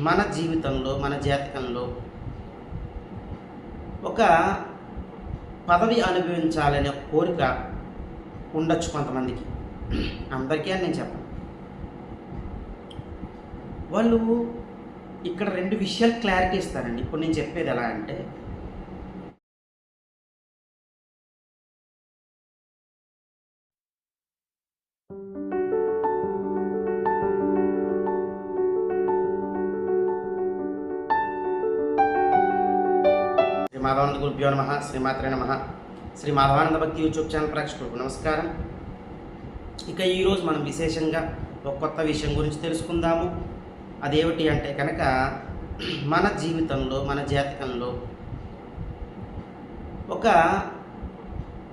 మన జీవితంలో మన జాతకంలో ఒక పదవి అనుభవించాలనే కోరిక ఉండొచ్చు కొంతమందికి. అందరికీ అని నేను చెప్పను. వాళ్ళు ఇక్కడ రెండు విషయాలు క్లారిటీ ఇస్తారండి. ఇప్పుడు నేను చెప్పేది ఎలా అంటే శ్రీ మాధవానంద గురుభ్యో నమ శ్రీమాత్రే నమ. శ్రీ మాధవానంద భక్తి యూట్యూబ్ ఛానల్ ప్రేక్షకులకు నమస్కారం. ఇక ఈరోజు మనం విశేషంగా ఒక కొత్త విషయం గురించి తెలుసుకుందాము. అదేమిటి అంటే కనుక మన జీవితంలో మన జాతకంలో ఒక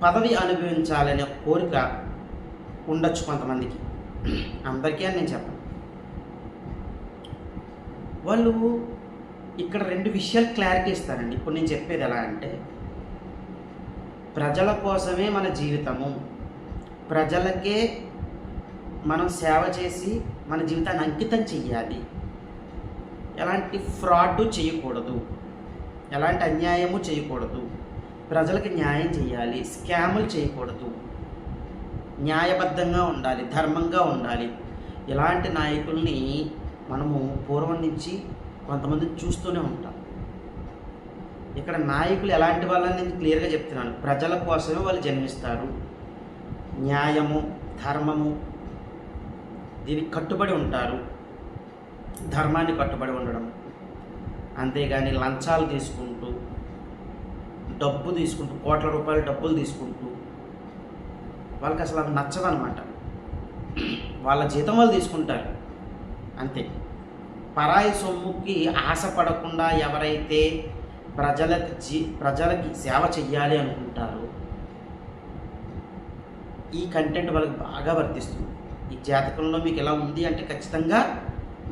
పదవి అనుభవించాలనే కోరిక ఉండొచ్చు కొంతమందికి. అందరికీ అని నేను చెప్పను. వాళ్ళు ఇక్కడ రెండు విషయాలు క్లారిటీ ఇస్తారండి ఇప్పుడు నేను చెప్పేది ఎలా అంటే ప్రజల కోసమే మన జీవితము. ప్రజలకే మనం సేవ చేసి మన జీవితాన్ని అంకితం చెయ్యాలి. ఎలాంటి ఫ్రాడ్ చేయకూడదు. ఎలాంటి అన్యాయము చేయకూడదు. ప్రజలకు న్యాయం చేయాలి స్కాములు చేయకూడదు. న్యాయబద్ధంగా ఉండాలి. ధర్మంగా ఉండాలి. ఇలాంటి నాయకుల్ని మనము పూర్వం నుంచి కొంతమంది చూస్తూనే ఉంటాం ఇక్కడ నాయకులు ఎలాంటి వాళ్ళని నేను క్లియర్గా చెప్తున్నాను. ప్రజల కోసమే వాళ్ళు జన్మిస్తారు. న్యాయము ధర్మము దీనికి కట్టుబడి ఉంటారు. ధర్మాన్ని కట్టుబడి ఉండడం. అంతేగాని లంచాలు తీసుకుంటూ డబ్బు తీసుకుంటూ కోట్ల రూపాయల డబ్బులు తీసుకుంటూ వాళ్ళకి అసలు అది నచ్చదనమాట. వాళ్ళ జీతం వాళ్ళు తీసుకుంటారు. అంతే. పరాయి సొమ్ముకి ఆశపడకుండా ఎవరైతే ప్రజలకి జీ ప్రజలకి సేవ చెయ్యాలి అనుకుంటారో ఈ కంటెంట్ వాళ్ళకి బాగా వర్తిస్తుంది. ఈ జాతకంలో మీకు ఎలా ఉంది అంటే ఖచ్చితంగా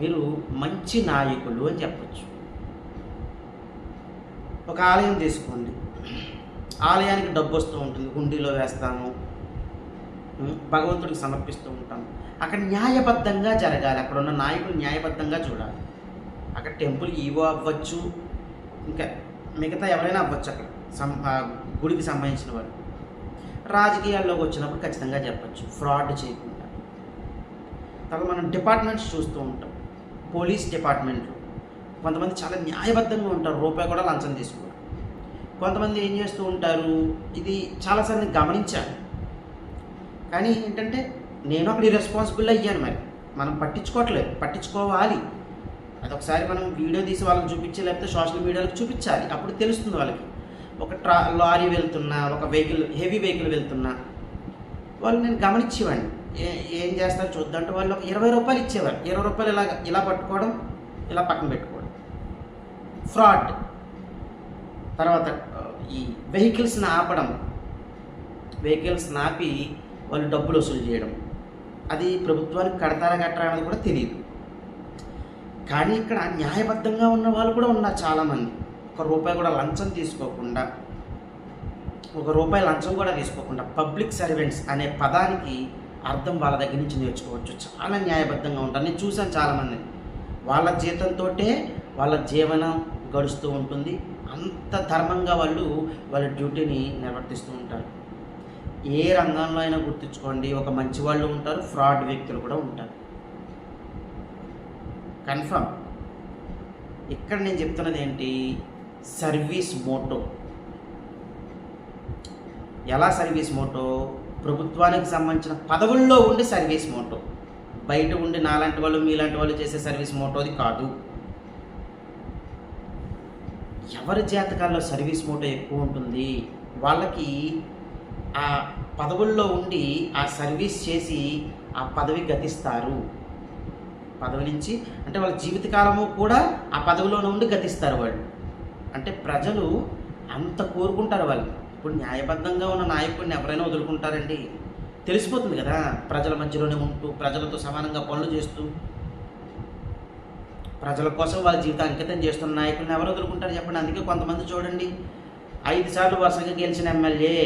మీరు మంచి నాయకులు అని చెప్పచ్చు. ఒక ఆలయం తీసుకోండి. ఆలయానికి డబ్బు వస్తూ ఉంటుంది. హుండీలో వేస్తాము భగవంతుడికి సమర్పిస్తూ ఉంటాం. అక్కడ న్యాయబద్ధంగా జరగాలి. అక్కడ ఉన్న నాయకులు న్యాయబద్ధంగా చూడాలి. అక్కడ టెంపుల్ ఈవో అవ్వచ్చు. ఇంకా మిగతా ఎవరైనా అవ్వచ్చు అక్కడ. సం గుడికి సంబంధించిన వారు రాజకీయాల్లోకి వచ్చినప్పుడు ఖచ్చితంగా చెప్పచ్చు. ఫ్రాడ్ చేయకుండా. తర్వాత మనం డిపార్ట్మెంట్స్ చూస్తూ ఉంటాం. పోలీస్ డిపార్ట్మెంట్లు. కొంతమంది చాలా న్యాయబద్ధంగా ఉంటారు. రూపాయి కూడా లంచం తీసుకోరు. కొంతమంది ఏం చేస్తూ ఉంటారు? ఇది చాలాసార్లు గమనించాలి. గమనించాను కానీ ఏంటంటే నేను అక్కడ రెస్పాన్సిబుల్ అయ్యాను మరి. మనం పట్టించుకోవట్లేదు పట్టించుకోవాలి. అదొకసారి మనం వీడియో తీసి వాళ్ళకి చూపించి లేకపోతే సోషల్ మీడియాలకు చూపించాలి. అప్పుడు తెలుస్తుంది వాళ్ళకి. ఒక ట్రా లారీ వెళ్తున్నా ఒక వెహికల్ హెవీ వెహికల్ వెళ్తున్నా వాళ్ళు నేను గమనించేవాడిని. ఏ ఏం చేస్తారు చూద్దంటే వాళ్ళు ఒక ఇరవై రూపాయలు ఇచ్చేవారు. ఇరవై రూపాయలు ఇలా ఇలా పట్టుకోవడం ఇలా పక్కన పెట్టుకోవడం. ఫ్రాడ్. తర్వాత ఈ వెహికల్స్ని ఆపడం వెహికల్స్ని ఆపి వాళ్ళు డబ్బులు వసూలు చేయడం. అది ప్రభుత్వానికి కడతారా కట్టరా అనేది కూడా తెలియదు. కానీ ఇక్కడ న్యాయబద్ధంగా ఉన్న వాళ్ళు కూడా ఉన్నారు చాలామంది. ఒక రూపాయి కూడా లంచం తీసుకోకుండా ఒక రూపాయి లంచం కూడా తీసుకోకుండా పబ్లిక్ సర్వెంట్స్ అనే పదానికి అర్థం వాళ్ళ దగ్గర నుంచి నేర్చుకోవచ్చు. చాలా న్యాయబద్ధంగా ఉంటారు. నేను చూశాను చాలామంది. వాళ్ళ జీతంతో వాళ్ళ జీవనం గడుస్తూ ఉంటుంది. అంత ధర్మంగా వాళ్ళు వాళ్ళ డ్యూటీని నిర్వర్తిస్తూ ఉంటారు. ఏ రంగంలో అయినా గుర్తుంచుకోండి. ఒక మంచి వాళ్ళు ఉంటారు ఫ్రాడ్ వ్యక్తులు కూడా ఉంటారు. కన్ఫర్మ్. ఇక్కడ నేను చెప్తున్నది ఏంటి? Service motto. ఎలా సర్వీస్ మోటో? ప్రభుత్వానికి సంబంధించిన పదవుల్లో ఉండి సర్వీస్ మోటో. బయట ఉండి నాలాంటి వాళ్ళు మీలాంటి వాళ్ళు చేసే సర్వీస్ మోటోది కాదు. ఎవరి జాతకాల్లో సర్వీస్ మోటో ఎక్కువ ఉంటుంది? వాళ్ళకి ఆ పదవుల్లో ఉండి ఆ సర్వీస్ చేసి ఆ పదవి గతిస్తారు. పదవి నుంచి అంటే వాళ్ళ జీవితకాలము కూడా ఆ పదవిలోనే ఉండి గతిస్తారు వాళ్ళు. అంటే ప్రజలు అంత కోరుకుంటారు వాళ్ళు ఇప్పుడు న్యాయబద్ధంగా ఉన్న నాయకుడిని ఎవరైనా వదులుకుంటారండి. తెలిసిపోతుంది కదా ప్రజల మధ్యలోనే ఉంటూ ప్రజలతో సమానంగా పనులు చేస్తూ. ప్రజల కోసం వాళ్ళ జీవితం అంకితం చేస్తున్న నాయకుడిని ఎవరు వదులుకుంటారు చెప్పండి? అందుకే కొంతమంది చూడండి ఐదు సార్లు వరుసగా గెలిచిన ఎమ్మెల్యే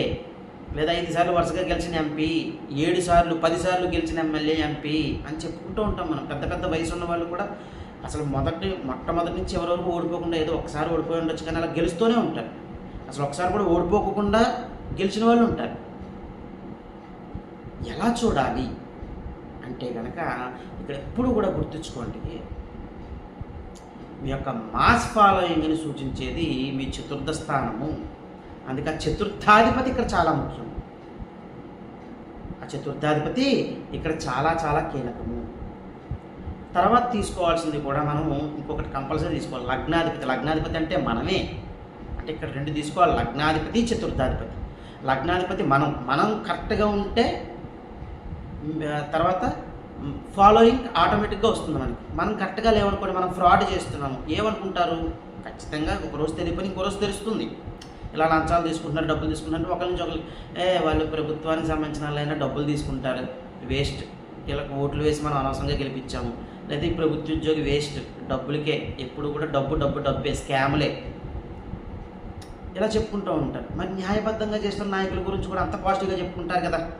లేదా ఐదు సార్లు వరుసగా గెలిచిన ఎంపీ ఏడు సార్లు పది సార్లు గెలిచిన ఎమ్మెల్యే ఎంపీ అని చెప్పుకుంటూ ఉంటాం మనం. పెద్ద పెద్ద వయసు ఉన్న వాళ్ళు కూడా అసలు మొదటి మొట్టమొదటి నుంచి ఎవరి వరకు ఓడిపోకుండా ఏదో ఒకసారి ఓడిపోయి ఉండొచ్చు కానీ అలా గెలుస్తూనే ఉంటారు. అసలు ఒకసారి కూడా ఓడిపోకుండా గెలిచిన వాళ్ళు ఉంటారు. ఎలా చూడాలి? అంటే కనుక ఇక్కడ ఎప్పుడు కూడా గుర్తుంచుకోండి మీ యొక్క మాస్ ఫాలోయింగ్ని సూచించేది మీ చతుర్థ స్థానము. అందుకే ఆ చతుర్థాధిపతి ఇక్కడ చాలా ముఖ్యం. ఆ చతుర్థాధిపతి ఇక్కడ చాలా చాలా కీలకము. తర్వాత తీసుకోవాల్సింది కూడా మనము ఇంకొకటి కంపల్సరీ తీసుకోవాలి. లగ్నాధిపతి లగ్నాధిపతి అంటే మనమే. అంటే ఇక్కడ రెండు తీసుకోవాలి. లగ్నాధిపతి చతుర్థాధిపతి. లగ్నాధిపతి మనం మనం కరెక్ట్గా ఉంటే తర్వాత ఫాలోయింగ్ ఆటోమేటిక్గా వస్తుంది మనకి. మనం కరెక్ట్గా లేవనుకోండి మనం ఫ్రాడ్ చేస్తున్నాము. ఏమనుకుంటారు? ఖచ్చితంగా ఒక రోజు తెలియని ఇంకో రోజు తెలుస్తుంది. ఇలా లంచాలు తీసుకుంటున్నారు డబ్బులు తీసుకుంటున్నారు ఒకరి నుంచి ఒకరు ఏ వాళ్ళు ప్రభుత్వానికి సంబంధించిన వాళ్ళైనా డబ్బులు తీసుకుంటారు వేస్ట్. వీళ్ళకి ఓట్లు వేసి మనం అనవసరంగా గెలిపించాము. లేదా ఈ ప్రభుత్వ ఉద్యోగి వేస్ట్. డబ్బులకే ఎప్పుడు కూడా డబ్బు డబ్బు డబ్బే స్కాములే. ఇలా చెప్పుకుంటూ ఉంటారు. మరి న్యాయబద్ధంగా చేస్తున్న నాయకుల గురించి కూడా అంత పాజిటివ్గా చెప్పుకుంటారు కదా.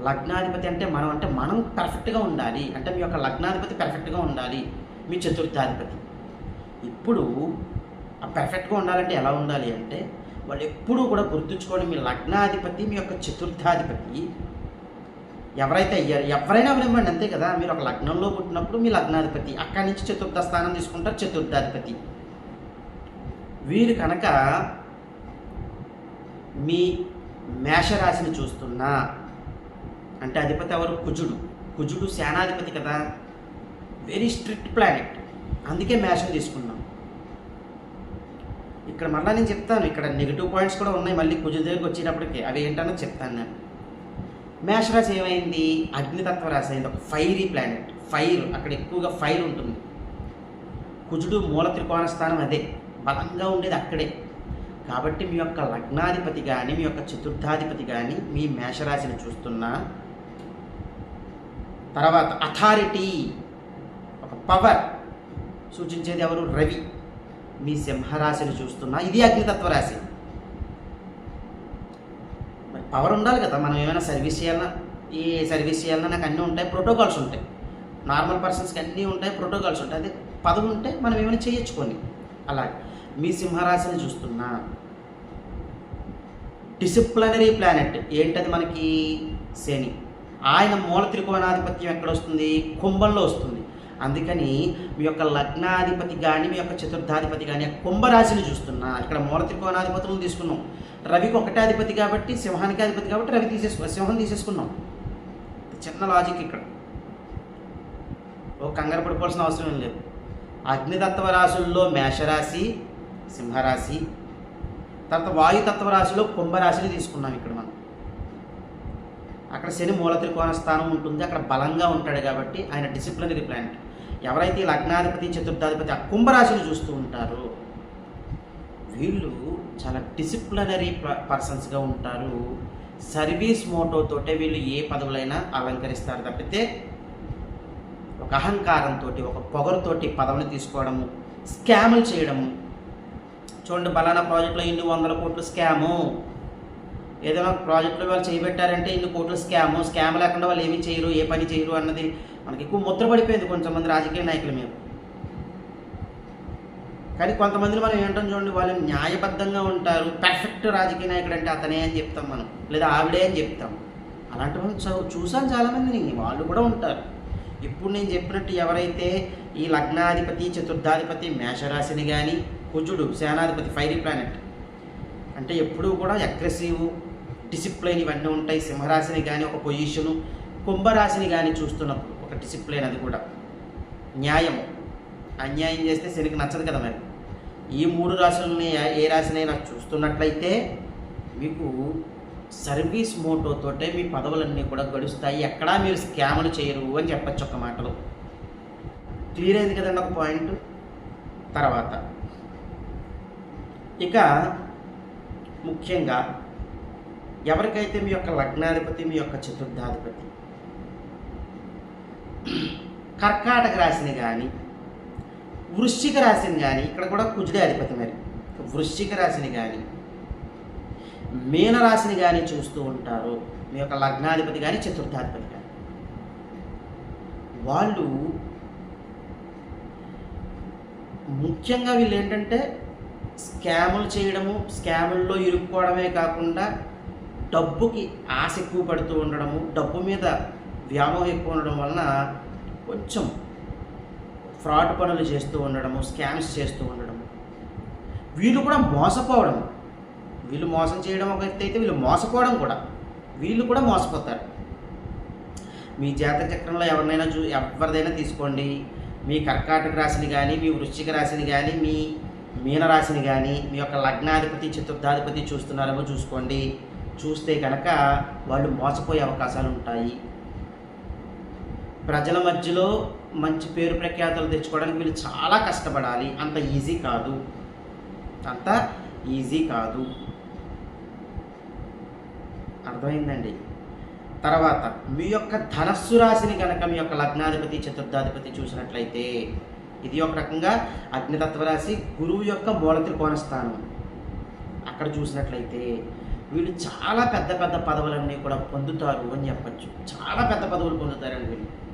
లగ్నాధిపతి అంటే మనం అంటే మనం పర్ఫెక్ట్గా ఉండాలి. అంటే మీ యొక్క లగ్నాధిపతి పర్ఫెక్ట్గా ఉండాలి. మీ చతుర్థాధిపతి. ఇప్పుడు ఆ పర్ఫెక్ట్గా ఉండాలంటే ఎలా ఉండాలి అంటే వాళ్ళు ఎప్పుడూ కూడా గుర్తుంచుకోండి మీ లగ్నాధిపతి మీ యొక్క చతుర్థాధిపతి ఎవరైతే అయ్యారు ఎవరైనా అవనివ్వండి అంతే కదా? మీరు ఒక లగ్నంలో పుట్టినప్పుడు మీ లగ్నాధిపతి అక్కడి నుంచి చతుర్థ స్థానం తీసుకుంటారు చతుర్థాధిపతి. వీరు కనుక మీ మేషరాశిని చూస్తున్నా అంటే అధిపతి ఎవరు? కుజుడు. కుజుడు సేనాధిపతి కదా? వెరీ స్ట్రిక్ట్ ప్లానెట్ అందుకే మేషం తీసుకున్నాం. ఇక్కడ మళ్ళీ నేను చెప్తాను ఇక్కడ నెగిటివ్ పాయింట్స్ కూడా ఉన్నాయి మళ్ళీ కుజు దగ్గరికి వచ్చేటప్పటికి అవి ఏంటనో చెప్తాను నేను. మేషరాశి ఏమైంది? అగ్నితత్వ రాశి అయింది ఒక ఫైరీ ప్లానెట్ ఫైర్ అక్కడ ఎక్కువగా ఫైర్ ఉంటుంది. కుజుడు మూల త్రికోణ స్థానం అదే బలంగా ఉండేది అక్కడే. కాబట్టి మీ యొక్క లగ్నాధిపతి కానీ మీ యొక్క చతుర్థాధిపతి కానీ మీ మేషరాశిని చూస్తున్నా. తర్వాత అథారిటీ ఒక పవర్ సూచించేది ఎవరు? రవి. మీ సింహరాశిని చూస్తున్నా. ఇది అగ్నితత్వ రాశి. మరి పవర్ ఉండాలి కదా. మనం ఏమైనా సర్వీస్ చేయాలన్నా ఈ సర్వీస్ చేయాలన్నా నాకు అన్నీ ఉంటాయి ప్రోటోకాల్స్ ఉంటాయి. నార్మల్ పర్సన్స్కి అన్నీ ఉంటాయి ప్రోటోకాల్స్ ఉంటాయి. అదే పదవి ఉంటే మనం ఏమైనా చేయొచ్చుకోండి అలాగే మీ సింహరాశిని చూస్తున్నా. డిసిప్లినరీ ప్లానెట్ ఏంటది మనకి? శని. ఆయన మూల త్రికోణాధిపత్యం ఎక్కడ వస్తుంది? కుంభంలో వస్తుంది. అందుకని మీ యొక్క లగ్నాధిపతి కానీ మీ యొక్క చతుర్థాధిపతి కానీ కుంభరాశిని చూస్తున్నా. ఇక్కడ మూల త్రికోణాధిపతులను తీసుకున్నాం. రవికి ఒకటాధిపతి కాబట్టి సింహానికి అధిపతి కాబట్టి రవి తీసేసుకున్నాం సింహం తీసేసుకున్నాం. చిన్న లాజిక్ ఇక్కడ. ఓ కంగారు పడిపోవాల్సిన అవసరం ఏం లేదు. అగ్నితత్వ రాశుల్లో మేషరాశి సింహరాశి తర్వాత వాయుతత్వ రాశిలో కుంభరాశిని తీసుకున్నాం ఇక్కడ మనం. అక్కడ శని మూల త్రికోణ స్థానం ఉంటుంది. అక్కడ బలంగా ఉంటాడు కాబట్టి ఆయన డిసిప్లినరీ ప్లాంట్ ఎవరైతే లగ్నాధిపతి చతుర్థాధిపతి ఆ కుంభరాశిని చూస్తూ ఉంటారో వీళ్ళు చాలా డిసిప్లినరీ పర్సన్స్గా ఉంటారు. సర్వీస్ మోటోతోటే వీళ్ళు ఏ పదవులైనా అలంకరిస్తారు తప్పితే ఒక అహంకారంతో ఒక పొగరుతోటి పదవిని తీసుకోవడము స్కాములు చేయడము. చూడండి బలానా ప్రాజెక్టులో ఇన్ని వందల కోట్లు స్కాము ఏదైనా ప్రాజెక్టులో వాళ్ళు చేయబెట్టారంటే ఇన్ని కోట్లు స్కాము స్కామ్ లేకుండా వాళ్ళు ఏమీ చేయరు ఏ పని చేయరు అన్నది మనకి ఎక్కువ ముద్ర పడిపోయింది కొంతమంది రాజకీయ నాయకుల మీద కానీ కొంతమందిని మనం ఏంటో చూడండి వాళ్ళు న్యాయబద్ధంగా ఉంటారు. పర్ఫెక్ట్ రాజకీయ నాయకుడు అంటే అతనే అని చెప్తాం మనం. లేదా ఆవిడే అని చెప్తాం. అలాంటి వాళ్ళు చూ చూసాను చాలామందిని. వాళ్ళు కూడా ఉంటారు. ఇప్పుడు నేను చెప్పినట్టు ఎవరైతే ఈ లగ్నాధిపతి చతుర్థాధిపతి మేషరాశిని కానీ కుజుడు సేనాధిపతి ఫైరీ ప్లానెట్ అంటే ఎప్పుడూ కూడా అగ్రెసివ్ డిసిప్లైన్ ఇవన్నీ ఉంటాయి. సింహరాశిని కానీ ఒక పొజిషను కుంభరాశిని కానీ చూస్తున్నప్పుడు. ఒక డిసిప్లిన్ అది కూడా. న్యాయము. అన్యాయం చేస్తే శనికి నచ్చదు కదా మరి. ఈ మూడు రాశులని ఏ- ఏ రాశినైనా చూస్తున్నట్లయితే మీకు సర్వీస్ మోటోతోటే మీ పదవులన్నీ కూడా గడుస్తాయి. ఎక్కడా మీరు స్కాములు చేయరు అని చెప్పచ్చు ఒక మాటలో. క్లియర్ అయింది కదండి ఒక పాయింట్ తర్వాత. ఇక ముఖ్యంగా ఎవరికైతే మీ యొక్క లగ్నాధిపతి మీ యొక్క చతుర్థాధిపతి కర్కాటక రాశిని కానీ వృశ్చిక రాశిని కానీ ఇక్కడ కూడా కుజుడే అధిపతి మరి. వృశ్చిక రాశిని కానీ మీనరాశిని కానీ చూస్తూ ఉంటారు. మీ యొక్క లగ్నాధిపతి కానీ చతుర్థాధిపతి కానీ వాళ్ళు ముఖ్యంగా వీళ్ళు ఏంటంటే స్కాములు చేయడము స్కాముల్లో ఇరుక్కోవడమే కాకుండా డబ్బుకి ఆశ ఎక్కువ పడుతూ ఉండడము డబ్బు మీద వ్యామోహం ఎక్కువ ఉండడం వలన కొంచెం ఫ్రాడ్ పనులు చేస్తూ ఉండడము స్కామ్స్ చేస్తూ ఉండడము. వీళ్ళు కూడా మోసపోవడం. వీళ్ళు మోసం చేయడం ఒక ఎత్తు అయితే వీళ్ళు మోసపోవడం కూడా. వీళ్ళు కూడా మోసపోతారు. మీ జాతక చక్రంలో ఎవరినైనా చూ ఎవరిదైనా తీసుకోండి. మీ కర్కాటక రాశిని కానీ మీ వృశ్చిక రాశిని కానీ మీ మీనరాశిని కానీ మీ యొక్క లగ్నాధిపతి చతుర్థాధిపతి చూస్తున్నారేమో చూసుకోండి. చూస్తే కనుక వాళ్ళు మోసపోయే అవకాశాలు ఉంటాయి. ప్రజల మధ్యలో మంచి పేరు ప్రఖ్యాతలు తెచ్చుకోవడానికి వీళ్ళు చాలా కష్టపడాలి. అంత ఈజీ కాదు. అంత ఈజీ కాదు. అర్థమైందండి? తర్వాత మీ యొక్క ధనస్సు రాశిని కనుక మీ యొక్క లగ్నాధిపతి చతుర్థాధిపతి చూసినట్లయితే ఇది ఒక రకంగా అగ్నితత్వ రాశి గురువు యొక్క మూల త్రికోణ స్థానం. అక్కడ చూసినట్లయితే వీళ్ళు చాలా పెద్ద పెద్ద పదవులన్నీ కూడా పొందుతారు అని చెప్పచ్చు. చాలా పెద్ద పదవులు పొందుతారండి వీళ్ళు.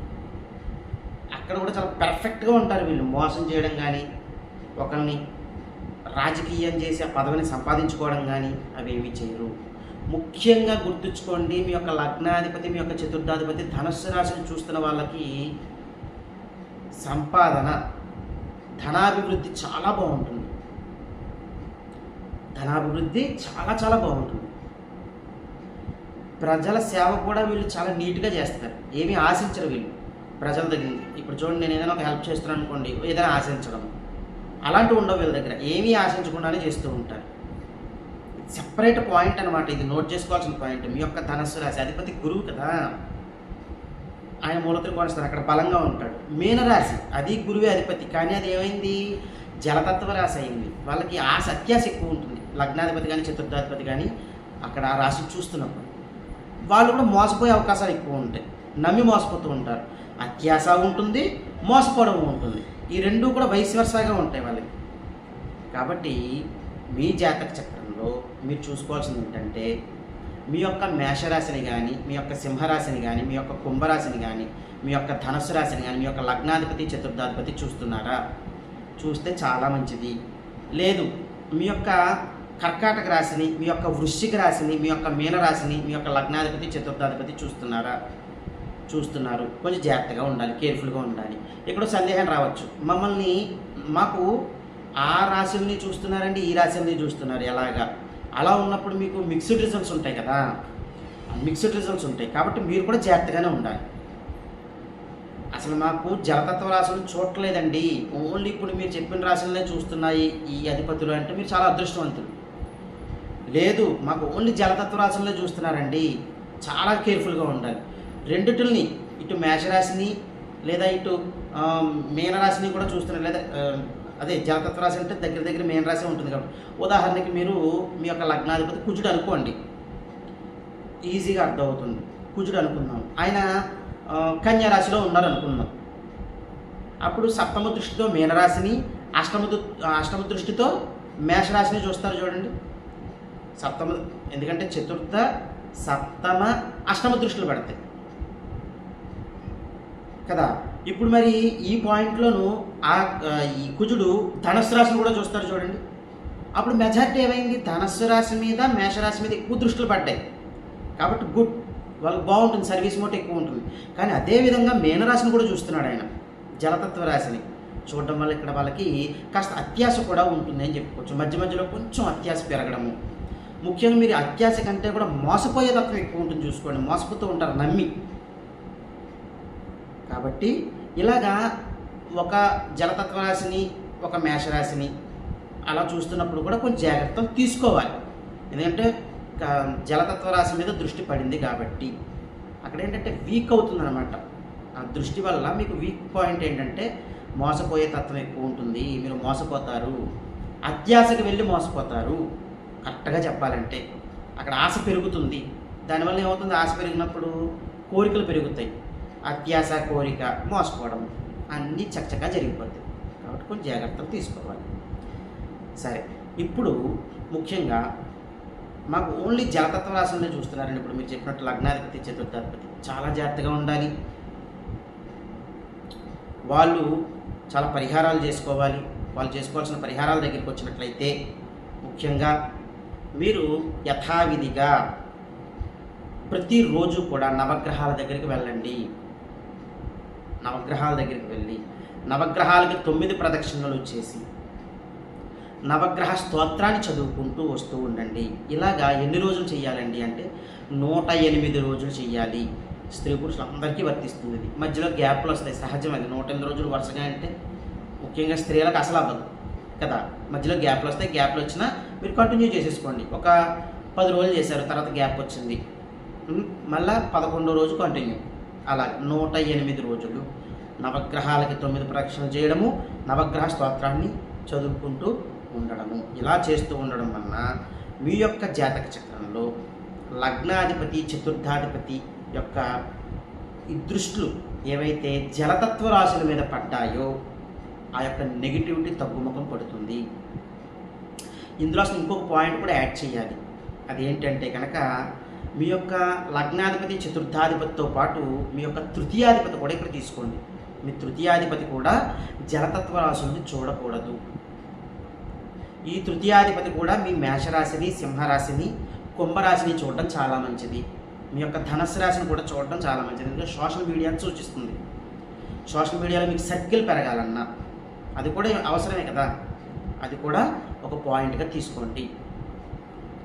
అక్కడ కూడా చాలా పర్ఫెక్ట్గా ఉంటారు వీళ్ళు. మోసం చేయడం కానీ ఒకరిని రాజకీయం చేసి ఆ పదవిని సంపాదించుకోవడం కానీ అవేమి చేయరు. ముఖ్యంగా గుర్తుంచుకోండి మీ యొక్క లగ్నాధిపతి మీ యొక్క చతుర్థాధిపతి ధనస్సు రాశిని చూస్తున్న వాళ్ళకి సంపాదన ధనాభివృద్ధి చాలా బాగుంటుంది. ధనాభివృద్ధి చాలా చాలా బాగుంటుంది. ప్రజల సేవ కూడా వీళ్ళు చాలా నీట్గా చేస్తారు. ఏమీ ఆశించరు వీళ్ళు. ప్రజల దగ్గర ఇప్పుడు చూడండి నేను ఏదైనా ఒక హెల్ప్ చేస్తున్నాను అనుకోండి ఏదైనా ఆశించడం. అలాంటివి ఉండవు వీళ్ళ దగ్గర. ఏమీ ఆశించకుండానే చేస్తూ ఉంటారు. సెపరేట్ పాయింట్ అనమాట ఇది నోట్ చేసుకోవాల్సిన పాయింట్ మీ యొక్క ధనస్సు రాశి. అధిపతి గురువు కదా. ఆయన మూలత్రికోణిస్తారు అక్కడ బలంగా ఉంటాడు. మీనరాశి. అది గురువే అధిపతి. కానీ అది ఏమైంది? జలతత్వ రాశి అయింది. వాళ్ళకి ఆ సత్యాశ ఎక్కువ ఉంటుంది. లగ్నాధిపతి కానీ చతుర్థాధిపతి కానీ అక్కడ ఆ రాశి చూస్తున్నప్పుడు. వాళ్ళు కూడా మోసపోయే అవకాశాలు ఎక్కువ ఉంటాయి. నమ్మి మోసపోతూ ఉంటారు. అత్యాస ఉంటుంది మోసపోవడం ఉంటుంది. ఈ రెండు కూడా వయసు వరుసగా ఉంటాయి వాళ్ళకి. కాబట్టి మీ జాతక చక్రంలో మీరు చూసుకోవాల్సింది ఏంటంటే మీ యొక్క మేషరాశిని కానీ మీ యొక్క సింహరాశిని కానీ మీ యొక్క కుంభరాశిని కానీ మీ యొక్క ధనుసు రాశిని కానీ మీ యొక్క లగ్నాధిపతి చతుర్థాధిపతి చూస్తున్నారా? చూస్తే చాలా మంచిది. లేదు మీ యొక్క కర్కాటక రాశిని మీ యొక్క వృశ్చిక రాశిని మీ యొక్క మీనరాశిని మీ యొక్క లగ్నాధిపతి చతుర్థాధిపతి చూస్తున్నారా? చూస్తున్నారు. కొంచెం జాగ్రత్తగా ఉండాలి కేర్ఫుల్గా ఉండాలి. ఇక్కడ సందేహం రావచ్చు. మమ్మల్ని మాకు ఆ రాశుల్ని చూస్తున్నారండి ఈ రాశుల్ని చూస్తున్నారు ఎలాగా? అలా ఉన్నప్పుడు మీకు మిక్స్డ్ రిజల్ట్స్ ఉంటాయి కదా? మిక్స్డ్ రిజల్ట్స్ ఉంటాయి. కాబట్టి మీరు కూడా జాగ్రత్తగానే ఉండాలి. అసలు మాకు జలతత్వ రాశులు చూడట్లేదండి. ఓన్లీ ఇప్పుడు మీరు చెప్పిన రాశులనే చూస్తున్నాయి ఈ అధిపతులు అంటే మీరు చాలా అదృష్టవంతులు. లేదు మాకు ఓన్లీ జలతత్వ రాశులనే చూస్తున్నారండి. చాలా కేర్ఫుల్గా ఉండాలి. రెండిటిని ఇటు మేషరాశిని లేదా ఇటు మీనరాశిని కూడా చూస్తున్నారు లేదా అదే జలతత్వ రాశి అంటే దగ్గర దగ్గర మీనరాశి ఉంటుంది కాబట్టి. ఉదాహరణకి మీరు మీ యొక్క లగ్నాధిపతి కుజుడు అనుకోండి. ఈజీగా అర్థమవుతుంది. కుజుడు అనుకుందాం. ఆయన ఆ, కన్యా రాశిలో ఉన్నారు అనుకుందాం అప్పుడు సప్తమ దృష్టితో మీనరాశిని అష్టమ అష్టమ దృష్టితో మేషరాశిని చూస్తారు చూడండి. సప్తమ ఎందుకంటే చతుర్థ సప్తమ అష్టమ దృష్టిలు పడతాయి. కదా? ఇప్పుడు మరి ఈ పాయింట్లోను ఆ ఈ కుజుడు ధనస్సు రాశిని కూడా చూస్తారు చూడండి. అప్పుడు మెజారిటీ ఏమైంది? ధనస్సు రాశి మీద మేషరాశి మీద ఎక్కువ దృష్టిలు పడ్డాయి. కాబట్టి గుడ్. వాళ్ళకి బాగుంటుంది సర్వీస్ మోట్ ఎక్కువ ఉంటుంది. కానీ అదే విధంగా మీనరాశిని కూడా చూస్తున్నాడు ఆయన జలతత్వ రాశిని. చూడడం వల్ల ఇక్కడ వాళ్ళకి కాస్త అత్యాశ కూడా ఉంటుంది అని చెప్పుకోవచ్చు. మధ్య మధ్యలో కొంచెం అత్యాశ పెరగడము. ముఖ్యంగా మీరు అత్యాశ కంటే కూడా మోసపోయే తత్వం ఎక్కువ ఉంటుంది చూసుకోండి. మోసపోతూ ఉంటారు నమ్మి. కాబట్టి ఇలాగా ఒక జలతత్వ రాశిని ఒక మేషరాశిని అలా చూస్తున్నప్పుడు కూడా కొంచెం జాగ్రత్తలు తీసుకోవాలి. ఎందుకంటే జలతత్వ రాశి మీద దృష్టి పడింది కాబట్టి అక్కడ ఏంటంటే వీక్ అవుతుంది అనమాట ఆ దృష్టి వల్ల మీకు వీక్ పాయింట్ ఏంటంటే మోసపోయే తత్వం ఎక్కువ ఉంటుంది మీరు మోసపోతారు అత్యాశకు వెళ్ళి మోసపోతారు కరెక్ట్గా చెప్పాలంటే. అక్కడ ఆశ పెరుగుతుంది. దానివల్ల ఏమవుతుంది? ఆశ పెరిగినప్పుడు కోరికలు పెరుగుతాయి. అత్యాశ కోరిక మోసపోవడం అన్నీ చక్కచక్క జరిగిపోద్ది. కాబట్టి కొంచెం జాగ్రత్తలు తీసుకోవాలి. సరే ఇప్పుడు ముఖ్యంగా మాకు ఓన్లీ జాతత్వ రాశులనే చూస్తున్నారండి. ఇప్పుడు మీరు చెప్పినట్టు లగ్నాధిపతి చతుర్థాధిపతి చాలా జాగ్రత్తగా ఉండాలి. వాళ్ళు చాలా పరిహారాలు చేసుకోవాలి. వాళ్ళు చేసుకోవాల్సిన పరిహారాల దగ్గరికి వచ్చినట్లయితే ముఖ్యంగా మీరు యథావిధిగా ప్రతిరోజు కూడా నవగ్రహాల దగ్గరికి వెళ్ళండి. నవగ్రహాల దగ్గరికి వెళ్ళి నవగ్రహాలకి తొమ్మిది ప్రదక్షిణలు చేసి నవగ్రహ స్తోత్రాన్ని చదువుకుంటూ వస్తూ ఉండండి. ఇలాగా ఎన్ని రోజులు చేయాలండి అంటే నూట ఎనిమిది రోజులు చేయాలి స్త్రీ పురుషులు అందరికీ వర్తిస్తుంది ఇది మధ్యలో గ్యాప్లు వస్తాయి. సహజం అది. నూట ఎనిమిది రోజులు వరుసగా అంటే ముఖ్యంగా స్త్రీలకు అసలు అవ్వదు కదా. మధ్యలో గ్యాప్లు వస్తాయి. గ్యాప్లు వచ్చినా మీరు కంటిన్యూ చేసేసుకోండి. ఒక పది రోజులు చేశారు. తర్వాత గ్యాప్ వచ్చింది. మళ్ళీ పదకొండో రోజు కంటిన్యూ అలా నూట ఎనిమిది రోజులు నవగ్రహాలకి తొమ్మిది ప్రదక్షిణలు చేయడము నవగ్రహ స్తోత్రాన్ని చదువుకుంటూ ఉండడము. ఇలా చేస్తూ ఉండడం వలన మీ యొక్క జాతక చక్రంలో లగ్నాధిపతి చతుర్థాధిపతి యొక్క దృష్టిలు ఏవైతే జలతత్వ రాశుల మీద పడ్డాయో ఆ యొక్క నెగిటివిటీ తగ్గుముఖం పడుతుంది. ఇందులో అసలు ఇంకొక పాయింట్ కూడా యాడ్ చేయాలి. అదేంటంటే కనుక మీ యొక్క లగ్నాధిపతి చతుర్థాధిపతితో పాటు మీ యొక్క తృతీయాధిపతి కూడా ఇక్కడ తీసుకోండి. మీ తృతీయాధిపతి కూడా జలతత్వ రాశుల్ని చూడకూడదు. ఈ తృతీయాధిపతి కూడా మీ మేషరాశిని సింహరాశిని కుంభరాశిని చూడడం చాలా మంచిది. మీ యొక్క ధనస్సు రాశిని కూడా చూడడం చాలా మంచిది. ఎందుకంటే సోషల్ మీడియాని సూచిస్తుంది. సోషల్ మీడియాలో మీకు సర్కిల్ పెరగాలన్నా అది కూడా అవసరమే కదా. అది కూడా ఒక పాయింట్గా తీసుకోండి.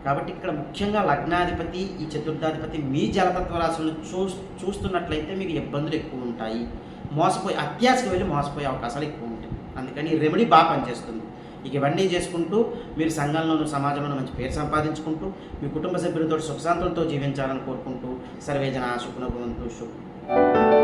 కాబట్టి ఇక్కడ ముఖ్యంగా లగ్నాధిపతి ఈ చతుర్థాధిపతి మీ జలతత్వ రాశులను చూ చూస్తున్నట్లయితే మీకు ఇబ్బందులు ఎక్కువ ఉంటాయి. మోసపోయి అత్యాశకు వెళ్ళి మోసపోయే అవకాశాలు ఎక్కువ ఉంటాయి. అందుకని రెమెడీ బాగా పనిచేస్తుంది. ఇక ఇవన్నీ చేసుకుంటూ మీరు సంఘంలోనూ సమాజంలో మంచి పేరు సంపాదించుకుంటూ మీ కుటుంబ సభ్యులతో సుఖశాంతులతో జీవించాలని కోరుకుంటూ సర్వేజన సుఖనభవంతు శుభ.